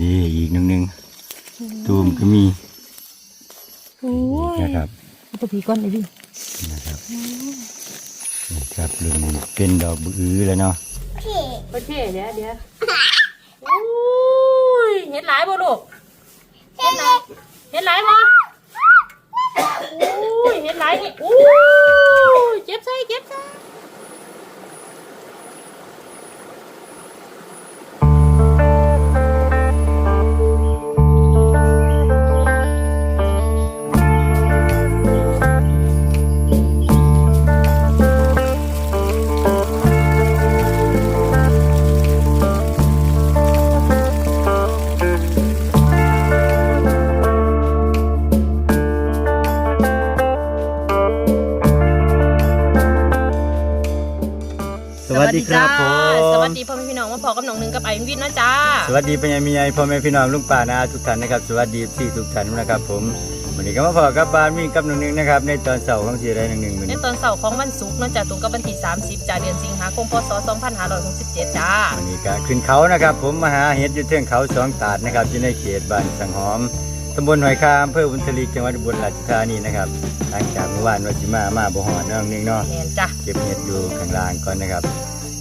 นี่อีกหนึ่งหนึ่งตูมก็มีโอ้ยนะครับเอาตัวผีก้อนเลยพี่นะครับนี่ครับเรื่องนี้เป็นดอกบือแล้วเนาะโอเคเดี๋ยวเดี๋ยวโอ้ยเห็นหลายบ่ลูกเห็นหลายเห็นหลายบ่โอ้ยเห็นหลายนี่โอ้ยเจ็บใส่เจ็บใส่ วัสดีครับผจ้ามสวัสดีพ่อแม่พี่น้องมาพอกับน้องหนึ่งกับไอ้วินนะจ้า สวัสดีเป็นยังมีไอพ่อแม่พี่น้องลุงป่านาทุกท่านนะครับสวัสดีที่ทุกท่านนะครับผมวันนี้ก็มาพอกับบ้านมีกับหนึ่งหนึ่งนะครับในตอนเสาร์ของสีได้หนึ่งหนึ่งวันในนี้ตอนเสาร์ของวันศุกร์เนอกจากตรงกับวันที่30จากเดือนสิงหาคมพศ2567จ้าวันนี้ก็ขึ้นเขานะครับผมมาหาเห็ดอยู่เทือกเขาสองตาดนะครับอยู่ในเขตบ้านสังหอม ตำบลหอยคามอำเภอบุญทลีจังหวัดอุบลราชธานีนะครับหลังจากเมื่อวานวันสิมามาบ่หอดน้องหนึงเนาะแมนจ้าเก็บเห็ดอยู่ข้างล่างก่อนนะครับ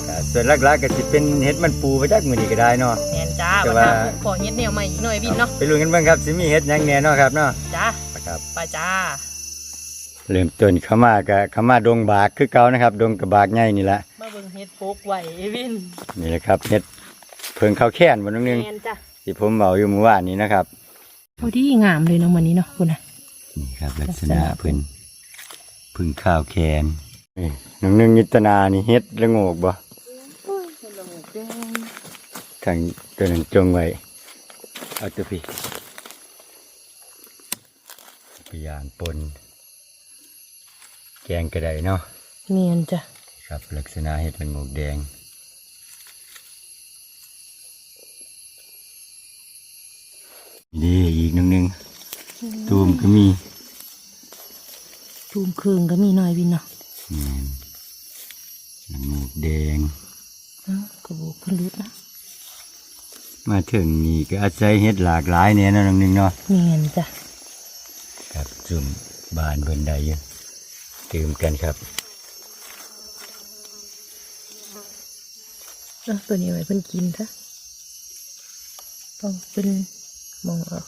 ก็ส่วนหลักๆก็สิเป็นเห็ดมันปูไปจากมือนี้ก็ได้เนาะ แมนจ้าแต่วันว่านี้ขอเฮ็ดแนวใหม่อีกหน่อยวินเนาะไปลุ้นกันเบ้างครับสิมีเห็ดหยังแหน่เนาะครับเนาะจ้านะครับ ไปจ้า เริ่มต้นเข้ามากับเข้ามาดงบากคือเก่านะครับ ดงกระบากใหญ่นี่แหละมาเบิ่งเฮ็ดโปกไหวไอ้วินนี่แหละครับเห็ดเพิงข้าวแค้นบนนึงแมนจ้าที่ผมเบาอยู่เมื่อวานนี้นะครับ พอดีงามเลยเนาะวันนี้เนาะคุณนะนี่ครับ ลักษณะเพิ่นเพึ่งข้าวแคนนี่น้องนึงนิตนานี่เฮ็ดละโงกบ่ทางตัวนั้นจงไว้เอาตัวพี่พยานปน แกงกระไดเนาะแมนจ้าครับ ลักษณะเห็ดละโงกแดง นี่อีกหนึ่งหนึ่งตูมก็มีจูมเครื่องก็มีหน่อยวินเนาะนี่ละโงกแดงเอ้ากระบอกเพิ่นรุดนะมาถึงนี่ก็อาศัยเห็ดหลากหลายเนี่ยเนาะน้องหนึงเนาะแมนจ้าครับจุ่มบานเบิ่นใดอยู่ตื่มกันครับเอ้าตัวนี้ไว้เพิ่นกินซะต้องเป็น มองออก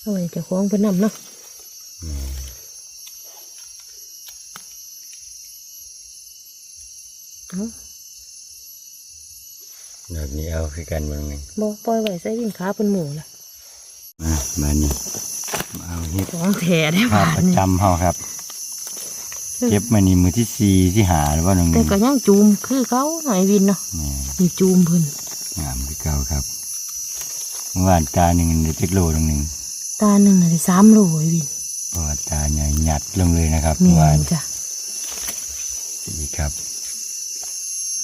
เอาไว้เจะคล้าของเพิ่นนำเนาะเอ้าแบบนี้เอาคือกันเบิ่งหนึงบ่ปล่อยไว้ใส่วินขาเป็นหมูล่ะมามานี่มาเอาเห็ดของแท้ได้ภาบาพดประนี่จำเฮาครับ เก็บมานี่มือที่สี่ที่หาหรือว่าน้องหแต่นึงก็ยังจูมคือเขาหน่อยวินเนาะนี่มีจูมเพิ่น งามคือเก่าครับเมื่อวานตาหนึ่งเดี๋ยวจักโลน้องหนึงตาหนึ่งน่ะได้สามโลไอ้วินเพราะว่าตาใหญ่หยัดลงเลยนะครับแม่เมื่อวานนจ้ะดีครับ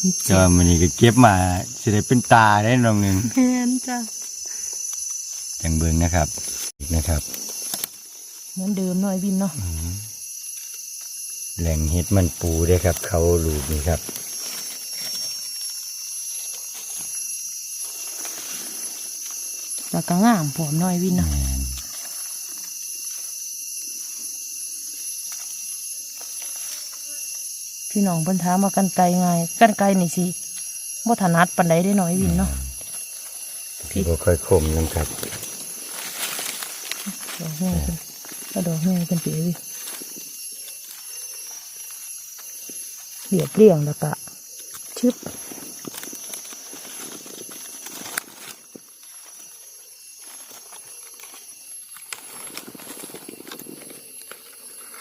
นี่ก็จ้ะมันนี่ก็เก็บมาสิได้เป็นตาได้น้องหนึงแม่นจ้ะจังเบิ่งนะครับอีกนะครับเหมือนเดิมหน่อยวินเนาะแหล่งเห็ดมันปูเด้ครับ เขาลูกนี่ครับ แล้วก็งามผอมหน่อยวินเนาะแม่นพี่น้องเพิ่นถามมากันไกลไงกันไกลนี่สิบ่ถนัดปานใดได้หน่อยวินเนาะพี่บ่ค่อยคมนะครับดอกแง่เพิ่นก็ดอกแง่เพิ่นเปียวิเรียบเรียงแล้วก็ชึบ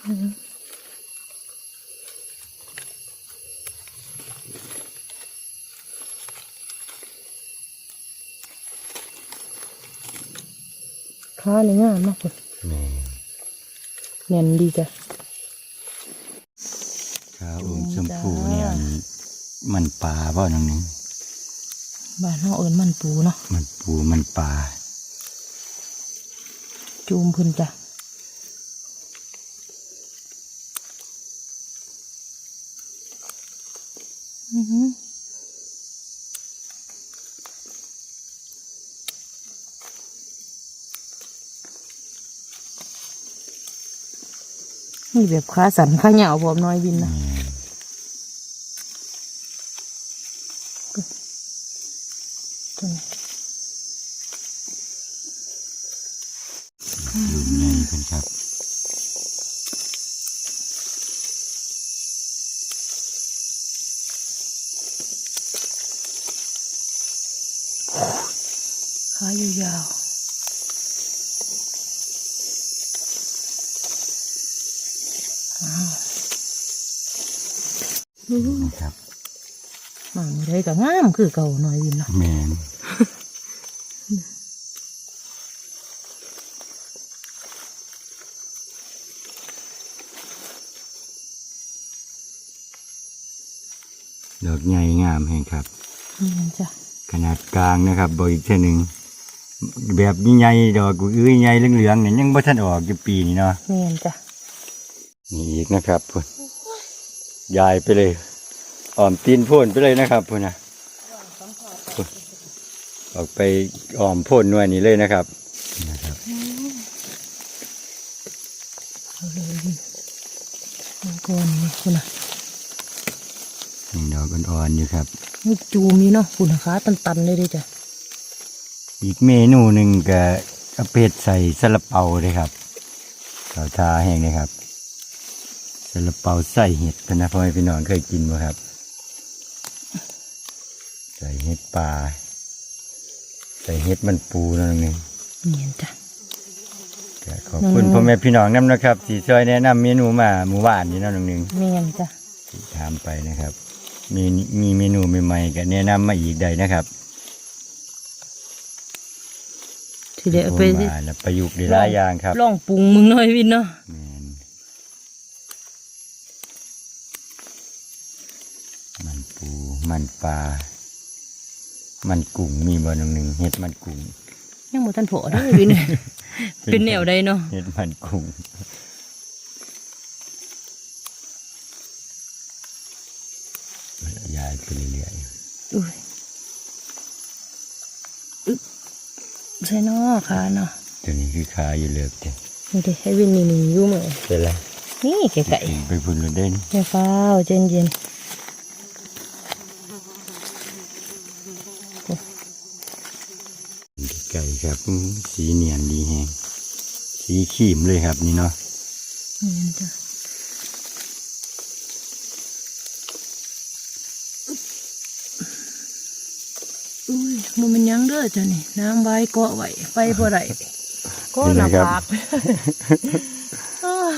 ข้านี่งามเนาะคุณแม่แน่นดีจ้ะข้าวอมชมพูเนี่ยอันมันปลาบ่น้องหนึงบ้านเฮาเอิ้นมันปูเนาะมันปูมันปลาจูมเพิ่นจ้ะ นี่แบบขาสันขาเหงาผมน้อยบินนะ ก็งามคือเก่าหน่อยวินเนาะแมนดอกใหญ่งามแห่งครับนี่จ้ะขนาดกลางนะครับบอีกเท่าหนึ่งแบบใหญ่ๆดอกกุ้ยใหญ่เหลืองๆเนี่ยยังบ่ทันออกอยู่ปีนี้เนาะนี่จ้ะนี่อีกนะครับพุ่นยายไปเลยอ้อมตีนโพ่นไปเลยนะครับพุ่นนะพุ่น ออกไปอ้อมโพ่นหน่วยนี้เลยนะครับนะครับเอาเลยวินมันก่อนนี่คุณน่ะนี่ดอกอ่อนๆอยู่ครับนี่จูมีเนาะคุณน่ะขาตันๆเลยเด้อจ้ะอีกเมนูหนึ่งก็เอาเป็ดใส่ซาลาเปาเลยครับข้าวทาแห้งเลยครับซาลาเปาใส่เห็ดพะนะพ่อแม่พี่น้องเคยกินไหมครับ ใส่เห็ดปลา ใส่เห็ดมันปูนั่นเองนี่จ้ะก็ขอบคุณอืมพ่อแม่พี่น้องนํนะครับสีซอยแนะนำเมนูมาหมู่บ้านนี่เนาะน้องหนึ่งแม่นจ้ะที่ถามไปนะครับ มีมีเมนูใหม่ๆก็แนะนำมาอีกได้นะครับทีเดียวผมไปว่าแล้วประยุกต์ได้หลายอย่างครับลองปรุงมึงหน่อยวินเนาะแม่นมันปูมันปลา มันกุ้งมีบ่หนึ่งหนึ่งเห็ดมันกุ้งยังบ่ทันพอเด้อวินเป็นแนวใดเนาะเห็ดมันกุ้งยายไปเรื่อยอุ้ยอึ๊บใช่เนาะขาเนาะๆตัวนี้คือขาอยู่เลือกเด้นี่เด้ให้วินนี่นี่อยู่มื้อเป็นไรนี่ไก่ไปพุ่นรถเด่นๆอย่าฟ้าวเย็นไก่ ครับอื้อสีเนียนดีแฮงสีขีมเลยครับนี่เนาะๆนี่จ้ะอุ้ยมันมันยังเด้อจ้ะนี่น้ำใบเกาะไว้ไปบ่ได้ก็หน้าผากโอ้ย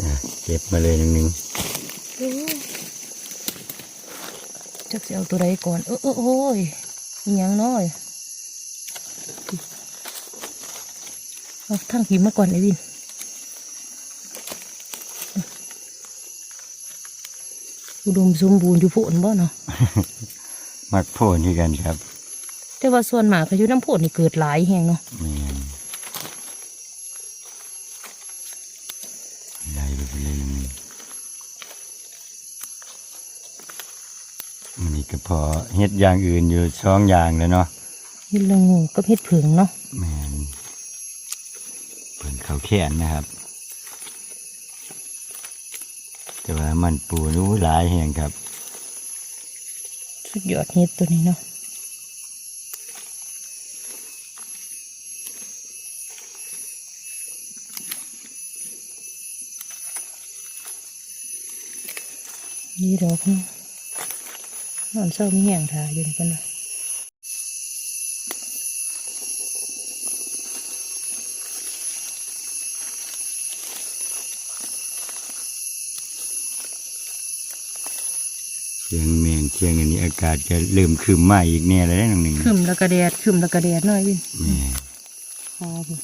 อะเก็บมาเลยหนึ่งหนึ่งจักสิเอาตัวใดก่อนเออเออโอ้ยอิหยังน้อย เอาทั้งหิมมาก่อนไอ้วินอุดมสมบูรณ์อยู่โพนบ่เนาะ มักโพนที่กันครับ แต่ว่าส่วนมากก็อยู่น้ำโพนนี่เกิดหลายแหงเนาะแม่นไล่ไปเลยหนึ่งหนึ่งมันนี่ก็พอเฮ็ดอย่างอื่นอยู่สองอย่างแล้วเนาะ เฮ็ดละงูกับเฮ็ดผึ่งเนาะแม่น เขาแขนนะครับ แต่ว่ามันปูนู้หลายแห่งครับ สุดยอดเฮ็ดตัวนี้เนาะนี่ดอกนี่นอนเศร้ามีแห้งทาอยู่นี่กันนะ เชียงเมียงเชียงอันนี้อากาศจะเริ่มคืมมาอีกแน่เลยนะน้องหนึ่งขึ้นแล้วก็แดดขึ้นแล้วก็แดดหน่อยวินแม่พอบุ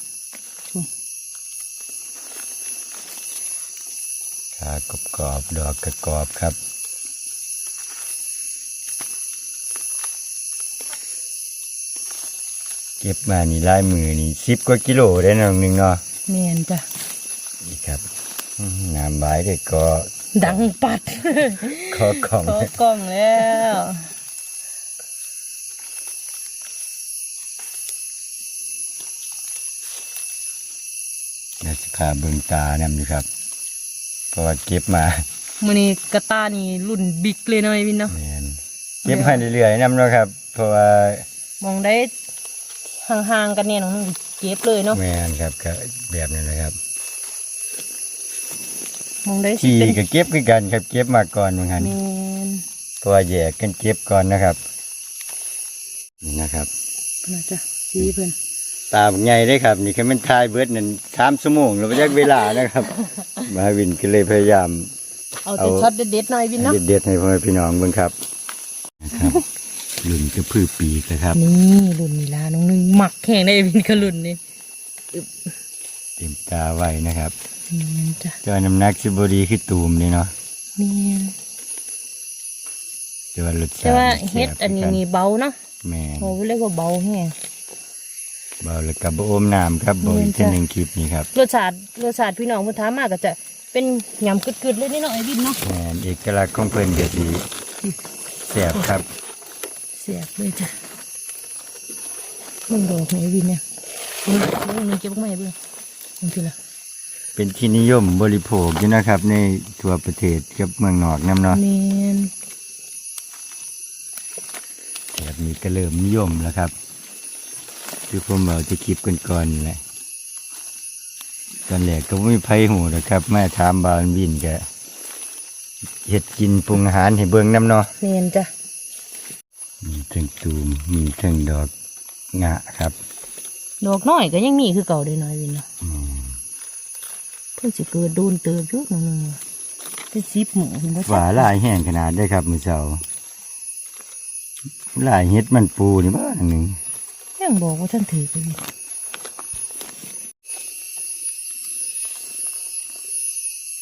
ขากรอบกรอบๆดอกกระกรอบครับเก็บมานี่ลายมือนี่สิบกว่ากิโลได้น้องหนึ่งเนาะแมนจ้ะนี่ครับอื้อหืองามบายเด็กก็ ดังปัดขอของขอกล้องแล้วนาสิพาเบิงตานำอยู่ครับ เพราะว่าเก็บมามื้อนี้กระตานี่รุ่นบิ๊กเลยเนาะไอ้วินเนาะแม่นเก็บให้เรื่อยๆนํเนาะครับ เพราะว่ามองได้ห่างๆกันเนี่ยน้องนึงเก็บเลยเนาะแม่นครับก็แบบนั้นแหละครับ มองได้สิที่เป็นก็เก็บคือกันครับ เก็บมาก่อนเหมือนกันแม่นเพราะว่าแยกกันเก็บก่อนนะครับนี่นะครับน่าจะสีเพิ่นตาใหญ่ได้ครับ นี่คือมันทายเบิดนั่นสามชั่วโมงเราไปยักเวลานะครับ มาวินก็เลยพยายาม เอาแต่เอาช็อตเด็ดๆหน่อยวินเนาะเด็ดๆให้พ่อแม่พี่น้องเบิ่งครับนะครับลุ่นกระพือปีกนะครับ นี่รุ่นนี่ล่ะน้องนึงหมักแข่งได้ไอ้วินก็รุ่นนี่เต็มตาไว้นะครับ แม่นจ้ะเจอน้ำหนักสิบดีคือตูมนี่เนาะแม่นเจอรสชาติแต่ว่าแซ่บเฮ็ดอันนี้คืกันี่เบาเนาะแม่นโอ้เรียกว่าเบาแฮงเบาแล้วกับบอมน้ำครับบแม่อีนกจ้ะหนึ่งคลิปนี่ครับรสชาติรสชาติพี่น้องเพิ่นถามมาก็จะเป็นยำกึดๆเลยนี่เนาะไอ้วินเนาะแม่นเอกลักษณ์ของเพิ่นก็สิแซ่บครับเสียบเลยจ้ะมึงดอกนี่ไอ้วินเนี่ยมึงมึงมึงเก็บออกมาให้เบิ่งมึงทีละ เป็นที่นิยมบริโภคอยู่นะครับ ในทั่วประเทศกับเมืองนอกนํเนาะแม่นแบบนี้ก็เริ่มนิยมแล้วครับ คือผมเอาจะคลิปก่อนๆนี่แหละตอนแรกก็ไม่มีไผหูนะครับแม่ถามบานวินก็เฮ็ดกินปรุงอาหารให้เบิ่งน้ำเนาะแม่นจ้ะมีทั้งตูมมีทั้งดอกงะครับ ดอกน้อยก็ยังมีคือเก่าเด้น้อยวินเนาะอืม เพิ่นสิเกิดโดนเติบอยู่นั่นนึงเป็นสิบหมูเห็นบ่ฝาลายแห้งขนาดได้ครับมือเช้าลายเฮ็ดมันปูนี่บ้านหนึ่งยังบอกว่าท่านถือไปวิน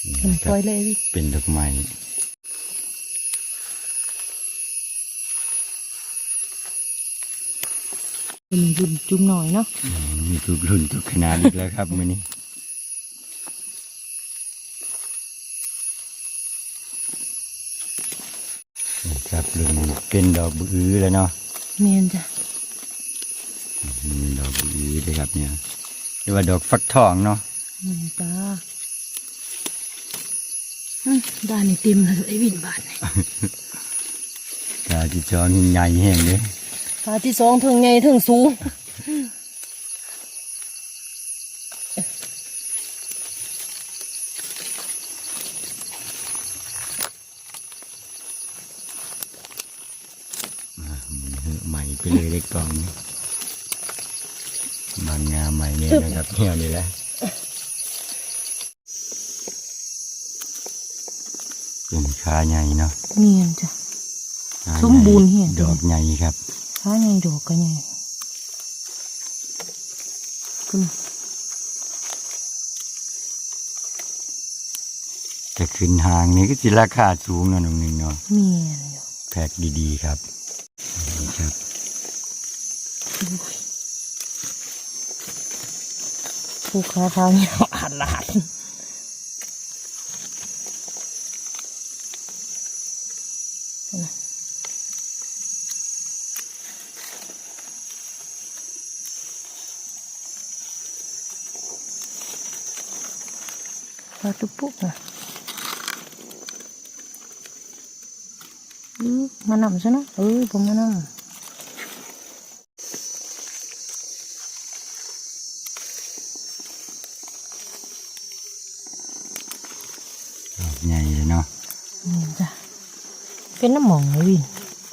นี่เพิ่นนะคปล่รัอบยเลยวินเป็นดอกไม้เป็นรุ่นจุ่มหน่อยเนาะอืมมีทุกรุ่นทุกขนาดอีกแล้วครับ มื้อนี้ ครับรุ่นนี้เป็นดอกบื้อแล้วเนาะแม่นจ้ะมีดอกบื้อเลยครับเนี่ยเรียกว่าดอกฟักทองเนาะแม่นจ้าอืมด้านนี้เต็มเลยไอ้วินบาทนี่กาที่จองใหญ่แห้งเลยตาที่สองถึงใหญ่ถึงสูง ใหม่ไปเลยเล็กกล่องนี้ บางงาใหม่เนี่ยนะครับเนี่ยนี่แหละเป็นขาใหญ่เนาะเนียนจ้ะขาสมบูรณ์เหี้ยดอกใหญ่ครับขาใหญ่ดอกก็ใหญ่คุณจะขึ้นหางนี่ก็จะราคาสูงเนาะน้องหนึ่งเนาะเนียนอยู่แพ็กดีๆครับนี่ครับ ผู้ค้าทางเนี่ยอาดลาดปลาตุกปุกนะอือมานำซะเนาะเออผมมานำ ดอกใหญ่เลยเนาะ นี่จ้ะ เป็นน้ำหมองเลยวิน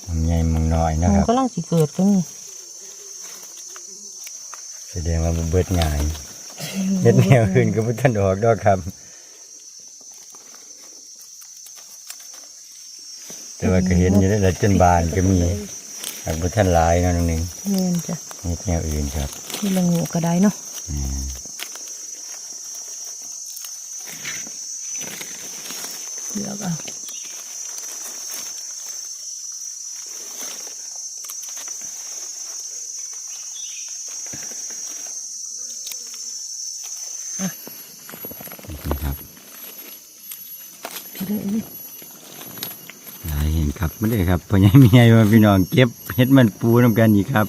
ดอกใหญ่มังน้อยนะมัคนรับก็ลังสิเกิดก็มีแสดงว่าบ่เบิดง่ายเฮ็ดแนวอื่นก็บ่ทันออกดอกครับ แต่ว่าก็เห็นอยู่ได้ละจนบานก็มีหากบ่ทันหลายเนาะน้องหนึงเนียนจ้ะเฮ็ดแนวอื่นครับนี่ละงูก็ได้เนาะอืมเลือกเอาอะ นี่ครับ พี่เลยวิน หลายเห็นครับไม่ได้ครับพ่อใหญ่มีใหญ่มาพี่น้องเก็บเห็ดมันปูนํกันอีกครับ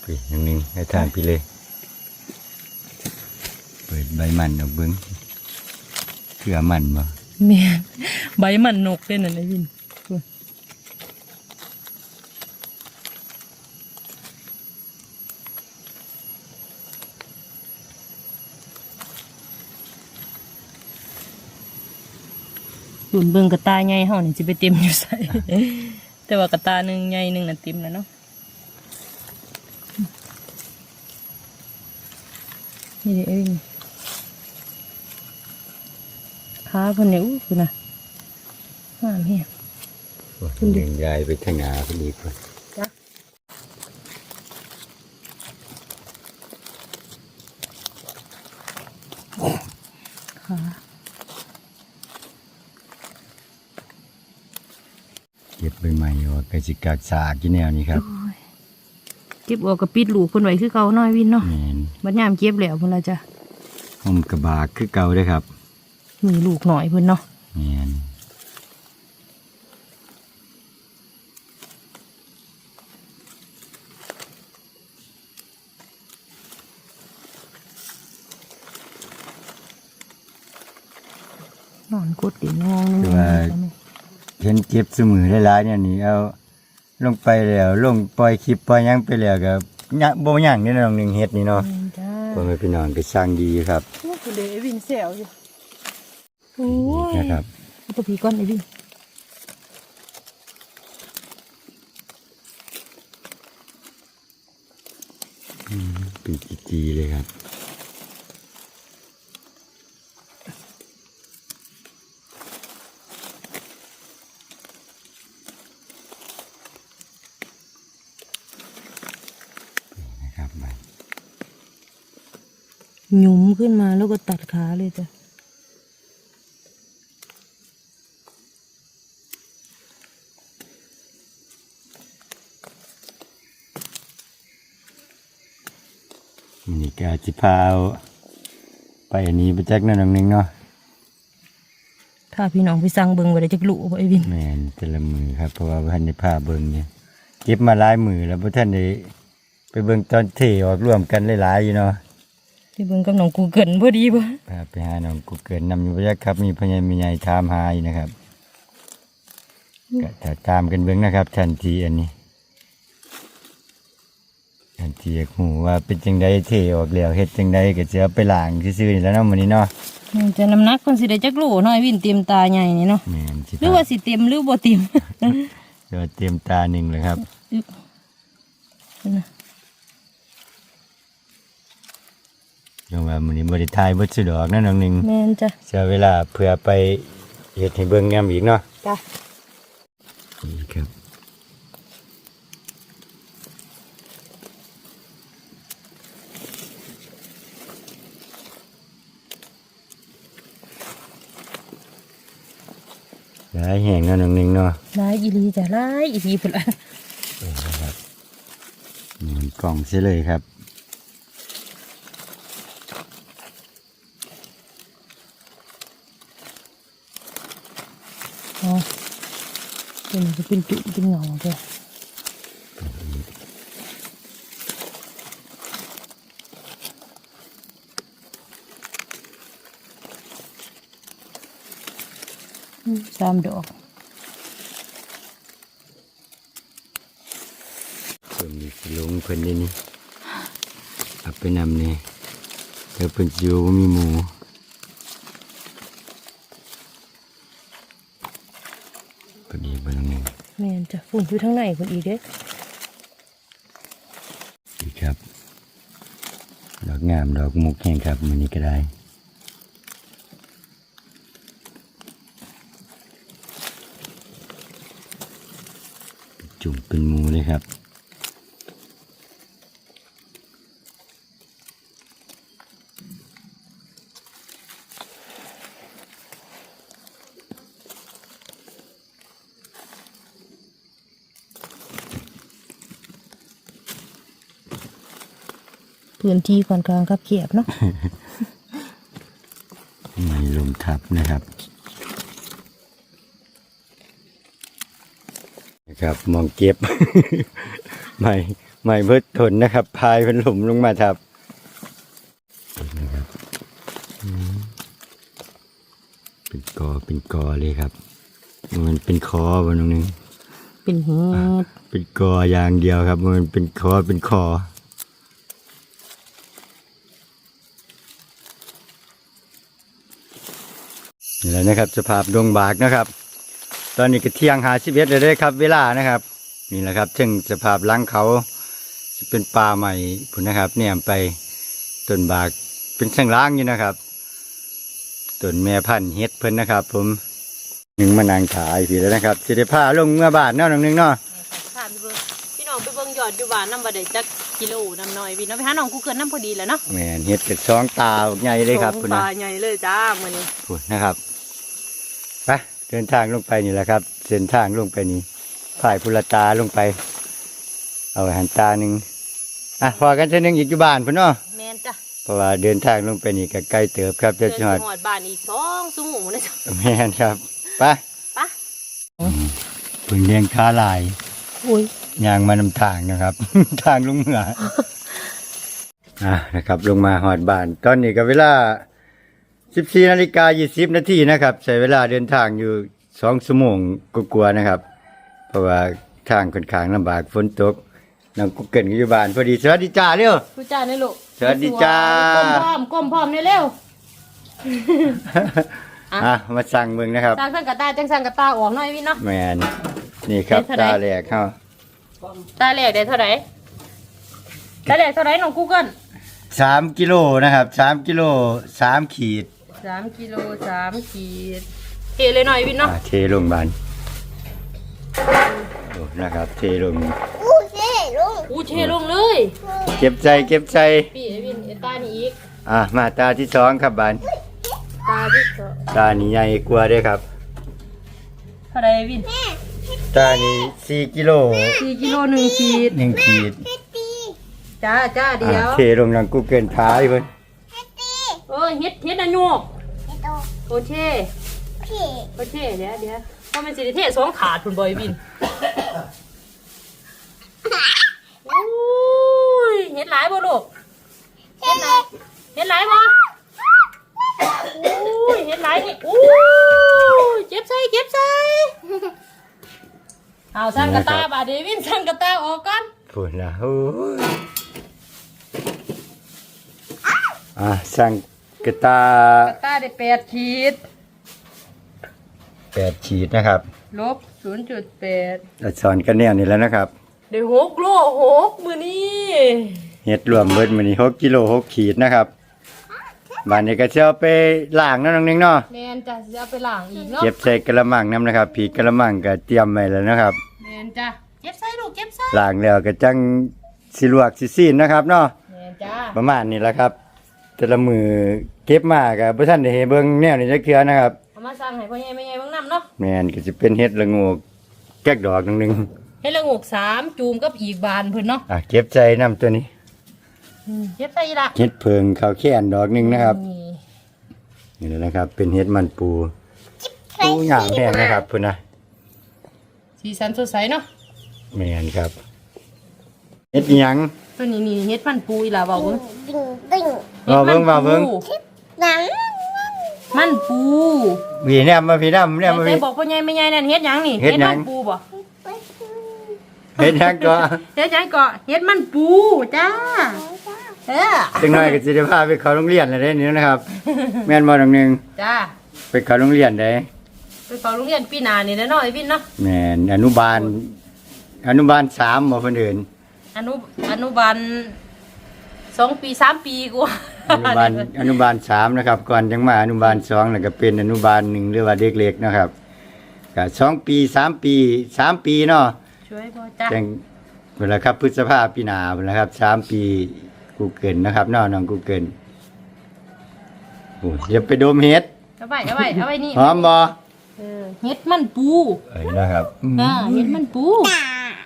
ไปอย่างหนึงให้ทางพี่เลย เปิดใบมันออกเบิ้งเกลือมันบ่แม่นใบมันนกเด้นั่นไอ้วิน หุ่นเบิ่งกระตาใหญ่เฮานี่สิไปเต็มอยู่ใส่แต่ว่ากระตาหนึงใหญ่หนึงน่ะเต็มแล้วเนาะนี่เด้เอ้ยนี่ขาเพิ่นนี่อู้คุณน่ะงามแฮะคุณดึงยายไปทางหนาพอดีก่อนจ้ะ ขา เก็บใบใหม่ว่ากระสิกักสากี่แนวนี้ครับเก็บออกกับปิดลูกเพิ่นไว้คือเก่าน้อยวินเนาะแมนบัดยามเก็บแล้วเพิ่นละจ้ะห้องกระบากคือเก่าเด้อครับมีลูกหน่อยเพิ่นเนาะแมนนอนกดดินงองนึง เห็นเจ็บสมือหลายๆเนี่ยนี่เอาลงไปแล้วลงปล่อยคลิปปล่อยหยังไปแล้วก็ยะบ่ย่างนี่น้องหนึงเฮ็ดนี่เนาะจ้าพ่อแม่พี่น้องก็สร้างดีครับโอ้คุณเดวินแซวอยู่โอ้ยนะครับ เอาตัวผีก้อนไอ้วินเป็นจีๆเลยครับนะครับไป หยุมขึ้นมา แล้วก็ตัดขาเลยจ้ะมันนี่ก็จิพาเอาไปอันนี้ไปแจ็คนั่นน้องหนึงเนาะถ้าพี่น้องไปสั่งเบิ่งไว้ได้จักลูกบ่ไอ้วินแมนแต่ละมือครับเพราะว่าท่านในผ้าเบิ่งเนี่ยเก็บมาหลายมือแล้วพระท่านได้ไปเบิ่งตอนเทออกร่วมกันหลายๆอยู่เนาะ ไปเบิ่งกับน้องกูเกิลพอดีบ่พาไปหาน้องกูเกินนำอยู่พยักครับ มีพญามีใหญ่ถามหาอยู่นะครับก็ถ้าตามกันเบิ่งนะครับทันทีอันนี้ทันทีอยากหูว่าเป็นจังใดเทออกแล้วเฮ็ดจังใดก็จะเอาไปล้างซื่อๆนี่แหล้วเนาะมื้อนี้เนาะมันจะน้ำหนักเพิ่นสิได้จักลูกน้อยวินเต็มตาใหญ่นี่เนาะแม่นสิหรือว่าสิเต็มหรือบ่เต็มเดี๋ยวเตรียมตาหนึ่งเลยครับ อึ๊บนั่นน่ะ ยังว่ามื้อนี้บ่ได้ถ่ายเบิดสุดอกนะน้องหนึงแม่นจ้ะเสียเวลาเพื่อไปเฮ็ดให้เบิ่งงามอีกเนาะจ้ะนี่ครับหลายแห่งเนาะน้องหนึงเนาะหลายอีหลีจ้ะหลายอีหลีพุ่นล่ะหมุนกล่องเสียเลยครับ อ๋อเป็น จะเป็นจุเป็นเงาจ้ะอืมสามดอกเพิ่นมีสิลงเพิ่นนี่นี่เอาไปนำเนี่ยเดี๋ยวเพิ่นอยู่มีหมู พอดีเบิ่งหนึ่งแม่นจ้ะฝุ่นอยู่ทั้งในคนอีกเด้ดีครับ ดอกงามดอกมุกแห้งครับมันนี้ก็ได้จุ่มเป็นหมูเลยครับ พื้นที่ค่อนข้างคับเขียบเนาะไม่ลมทับนะครับนะครับมองเก็บ ไม่ไม่เบิดทนนะครับ พายเป็นหลุมลงมาทับนะครับอืมเป็นกอเป็นกอเลยครับ มันเป็นคอบนตรงนึงเป็นเห็ดเป็นกออย่างเดียวครับ มันเป็นคอเป็นคอ นี่แหละนะครับสภาพดงบากนะครับ ตอนนี้ก็เที่ยงหาสิบเอ็ดเลยได้ครับ เวลานะครับ นี่แหละครับถึงสภาพลังเขาจะเป็นป่าใหม่ผุนนะครับ เนี่ยไปต้นบากเป็นช่างล้างอยู่นะครับต้นแม่พันธุ์เฮ็ดเพิ่นนะครับ ผมหนึ่งมานางขายผีแล้วนะครับสิได้พาลงเมื่อบาทเนาะน้องหนึ่งเนาะ ถามไปเบิ่งพี่น้ องไปเบิ่งยอดอยู่บ้านน้ำบ่ได้จักกิโลน้ำน้อยพี่น้องไปหาน้องกูเกินน้ำพอดีแหล้วเนาะแม่นเฮ็ดกับช้องตาใหญ่เลยครับสองคุณตานะใหญ่เลยจ้ามื้อนี้พุ่นนะครับไปเดินทางลงไปนี่แหละครับ เส้นทางลงไปนี่ผ่ายพุละตาลงไป เอาไว้หันตาหนึ่งอะพอกันเท่านึงอีกอยู่บ้านพุ่นเนาะแม่นจ้ะเพราะว่าเดินทางลงไปนี่ก็ใกล้เติบครับเจ้าเดินจอดสิฮอดบ้านอีก2ชั่วโมงนะจ้ะแม่นครับไปไปเพิ่งเลี้ยงค้าลาย อุ้ย ยางมานำทางนะครับ ทางลุงเหนืออะนะครับลงมาหอดบ้าน ตอนนี้ก็เวลา14นาฬิกา20นาทีนะครับ ใช้เวลาเดินทางอยู่2ชั่วโมงกว่าๆนะครับ เพราะว่าทางค่อนข้างลำบากฝนตกน้องกุ๊กเกิลก็อยู่บ้านพอดีสวัสดีจ้าเร็วผู้จ้านี่ลูกสวัสดีจ้าก้มพร้อมก้มพร้อมนี่เร็วอะอะมาสั่งเมืองนะครับสร้างสังกะตาจังสังกะตาออกหน่อยพี่เนาะแมนนี่ครับเป็นเท่าไหร่ตาแหลกเข้า ตาแรกได้เท่าไหร่ตาแรกเท่าไหร่น้องกูเกิลสามกิโลนะครับสามกิโลสามขีดสามกิโลสามขีดเทเลยหน่อยพี่เนาะอะเทลงบานโอ้นะครับ เทลงอู้เจ๊ลุงอู้เทลงเลยเก็บใจเก็บใจ พี่ไอ้วินไอ้ตานี่อีกอะมาตาที่สองครับบานตาที่สองตานี่ใหญ่กว่าเด้วยครับเท่าไหรไอ้วิน ตานี่สี่กิโลสี่กิโลหนึ่งขีดหนึ่งขีดเฮ็ดตีจ้าจ้าเดี๋ยอะวเทลงนังกูเกินท้ายเพิ่นเฮ็ดตีเออเฮ็ดเฮ็ดอะโยกเฮ็ดโตโอเคพี่โอเคเดี๋ยวเดี๋ยวเพราะมันสิได้เทสองขาดคุณบอยวินโอ้ยเฮ็ดหลายบ่ลูกเฮ็ดหลายเฮ็ดหลายบ่โอ้ยเฮ็ดหลายนี่โอ้ยเก็บใส่เก็บใส่เอา สั่งกระตาบาดเดวินสั่งกระตาออกกันพูดนะโอ้ยอะสั่งกระตากระตาได้แปดขีดแปดขีดนะครับ ลบศูนย์จุดแปดเราสอนกันแนวนี้แล้วนะครับได้หกโลหกมือนี้เฮ็ดรวมเบิดมื้อนี้6กิโล6ขีดนะครับบ้านนี้ก็สิเอาไปล้างเนาะน้องหนึงเนาะแมนจ้ะจะเอาไปล้างอีกเนาะ เก็บใส่กระมังนํนะครับผีกระมังก็เตรียมไว้แล้วนะครับแมนจ้ะเก็บใส่ลูกเก็บใส่ล้างแล้วก็จังสิลวกสิซีนนะครับเนาะ แมนจ้าประมาณนี้แหละครับ แต่ละมือเก็บมาก็บ่ทันได้เห็นเบิ่งแนวนี้จักเทื่อนะครับเอามาสั่งให้พ่อใหญ่แม่ใหญ่เบิ่งน้ำเนาะแม่นก็สิเป็นเฮ็ดละโงกแก๊กดอกหนึงให้ละงกสามจูมกับอีกบานเพิ่นเนาะๆอะเก็บใจนํตัวนี้อืมเก็บใส่อีละเฮ็ดเพิงข้าวแค้นดอกหนึงนะครับ นี่นี่แหละนะครับ เป็นเฮ็ดมันปูปูหยางแห้งนะครับพุ่นนะ สีสันสดใสเนาะแม่นครับเฮ็ดอิหยังตัวนี้นี่เฮ็ดมันปูอีหล่ะเว้าเบิ่ง ดึงดึงว่าเบิ่งว่าเบิ่งหนังมันปูพี่แนมมาพี่นำแนมมาแต่พี่ บอกพ่อใหญ่แม่ใหญ่นั่นเฮ็ดหยังนี่เฮ็ดหยัง มันปูบ่เฮ็ดหยังก็เฮ็ดหยังก็เฮ็ดมันปูจ้าเออจังน้อยก็สิได้พาไปเข้าโรงเรียนแล้วเด้นี่นะครับ แม่นบ่น้องหนึงจ้าไปเข้าโรงเรียนได้ ไปเข้าโรงเรียนปีหน้านี่แหละเนาะไอ้วินเนาะแม่นอนุบาล อนุบาลสามบ่เพิ่นเอิ้นอนุอนุบาลสองปีสามปีกูอนุบาลอนุบาลสามนะครับ ก่อนจังมาอนุบาลสองแล้วก็เป็นอนุบาลหนึ่งหรือว่าเด็กเล็กนะครับก็สองปีสามปีสามปีเนาะ ช่วยพ่อจ้าจังเวลาครับพฤษภาปีหน้าพุ่นละครับสามปีกูเกินนะครับเนาะน้องกูเกินโอ้ยอย่าไปโดมเฮ็ดเอาไว้เอาไว้เอาไว้นี่หอมบ่ เออเฮ็ดมันปูเอ้ยนะครับอ่าเฮ็ดมันปู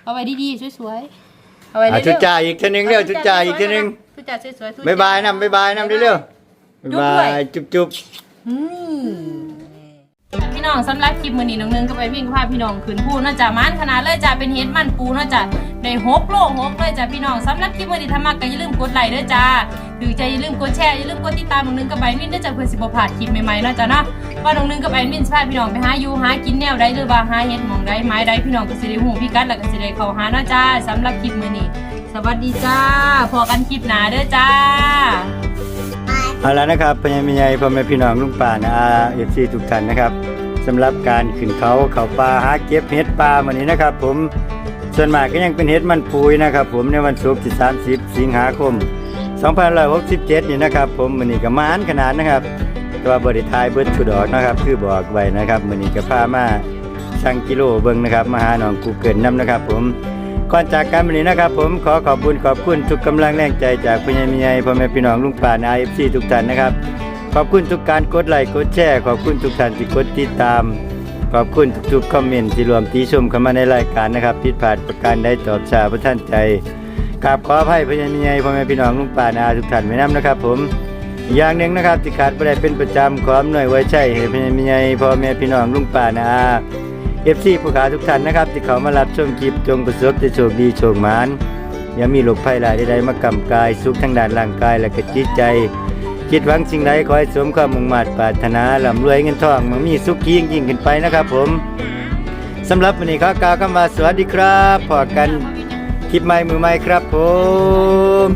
เอาไว้ดีๆสวยๆเอาไว้อะเร็วจุดจ่ายอีกเท่านึงเร็วจุดจ่ายอีกเท่านึงจุดจ่ายสวยๆทุบ๊ายบายนำบ๊ายบายนำเร็วๆบ๊ายบายจุ๊บจุ๊บอืมพี่น้องสำหรับคลิปมื้อนี้น้องนึงก็ไปวิ่งพาพี่น้องขึ้นภูเนาะจ้ะมันขนาดเลยจ้ะเป็นเฮ็ดมันปูเนาะจ้ะได้หกโลหกเลยจ้ะพี่น้องสำหรับคลิปมื้อนี้ถ้ามักก็อย่าลืมกดไลค์เด้อจ้า ถือใจอย่าลืมกดแชร์อย่าลืมกดติดตามน้องนึงกับไอวินเด้อจ้ะเพื่อสิบ่าดคลิปใหม่ๆนะจ้ะเนาะว่าน้องนึงกับไอวินสิพาพี่น้องไปหาอยู่หากินแนวใดหรือว่าหาเฮ็ดมองใดไม้ใดพี่น้องก็สิได้ฮู้พิกัดแล้วก็สิได้เข้าหานาะจ้าสำหรับคลิปมื้อนี้สวัสดีจ้าพอกันคลิปหน้าเด้อจ้าเอาละนะครับพญามิยายพ่อแม่พี่น้องลุงป่านะเอฟซีทุกท่านนะครับสำหรับการขึ้นเขาเขาป่าหาเก็บเห็ดป่าวันนี้นะครับ ผมส่วนมากก็ยังเป็นเห็ดมันปุยนะครับ ผมในวันศุกร์ที่30 สิงหาคม 2567 นี่นะครับ ผมวันนี้ก็มานขนาดนะครับตัวบริทายเบิร์ดชุดออกนะครับ คือบอกไว้นะครับวันนี้ก็พามาสั่งกิโลเบิ้งนะครับมาหาน้องกูเกิลน้ำนะครับ ผมก่อนจากกันวันนี้นะครับ ผมขอขอบคุณขอบคุณทุกกำลังแรงใจจากพี่ใหญ่ใหญ่พ่อแม่พี่น้องลุงป่านไอเอฟซีทุกท่านนะครับ ขอบคุณทุกการกดไลค์กดแชร์ขอบคุณทุกท่านที่กดติดตาม ขอบคุณทุกๆคอมเมนต์ที่รวมติชมเข้ามาในรายการนะครับผิดพลาดประการใดตอบชาพระท่านใจ กราบขออภัยพญ่มีใหญ่พ่อแม่พี่น้องลุงป่านาทุกท่านไว้นํนะครับ ผมอย่างหนึ่งนะครับที่ขาดไม่ได้เป็นประจำขออำนวยไว้ใช่ให้พญ่มีใหญ่พ่อแม่พี่น้องลุงป่านาเอฟซีผู้ขาทุกท่านนะครับ ที่เขามารับชมคลิปจงประสบแต่โชคดีโชคหมานอย่ามีโรคภัยหลายใดๆมากำกายสุขทั้งด้านร่างกายและก็จิตใจคิดหวังสิ่งใดขอให้สมความมุ่งมั่นปรารถนาร่ำรวยเงินทองมันมีสุขยิ่งยิ่งขึ้นไปนะครับ ผมสำหรับวันนี้ขอกล่าวคำว่าสวัสดีครับพอกัน คลิปใหม่มือใหม่ครับผม